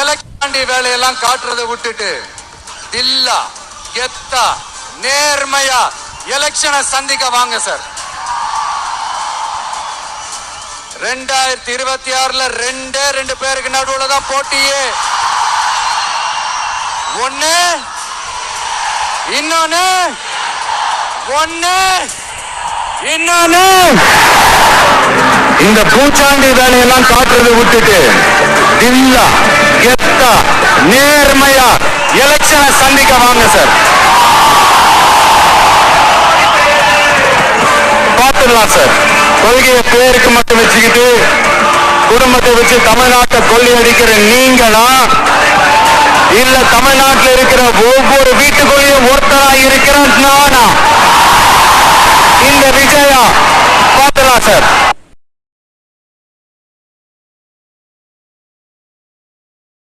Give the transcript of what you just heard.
Election வேலையெல்லாம் காட்டுறதை விட்டுட்டு தில்லா கெத்தா நேர்மையா எலெக்ஷனை சந்திக்க வாங்க சார் ரெண்டாயிரத்தி இருபத்தி ஆறுல ரெண்டே ரெண்டு பேருக்கு நடுவுல தான் போட்டியே. ஒண்ணு இன்னொன்னு ஒண்ணு இன்னொன்னு. இந்த பூச்சாண்டி வேலையெல்லாம் காட்டுறதை விட்டுட்டு தில்லா. கெத்தா நேர்மையா எலெக்ஷனை சந்திக்க வாங்க சார். பார்த்துடலாம் சார். கொள்கையை பேருக்கு மட்டும் வச்சுக்கிட்டு குடும்பத்தை வச்சு தமிழ்நாட்டை கொள்ளையடிக்கிற நீங்களா? இல்ல தமிழ்நாட்டில் இருக்கிற ஒவ்வொரு வீட்டுக்குள்ளேயும் ஒருத்தரா இருக்கிற நானா? இந்த விஜயா பார்த்துடலாம் சார்.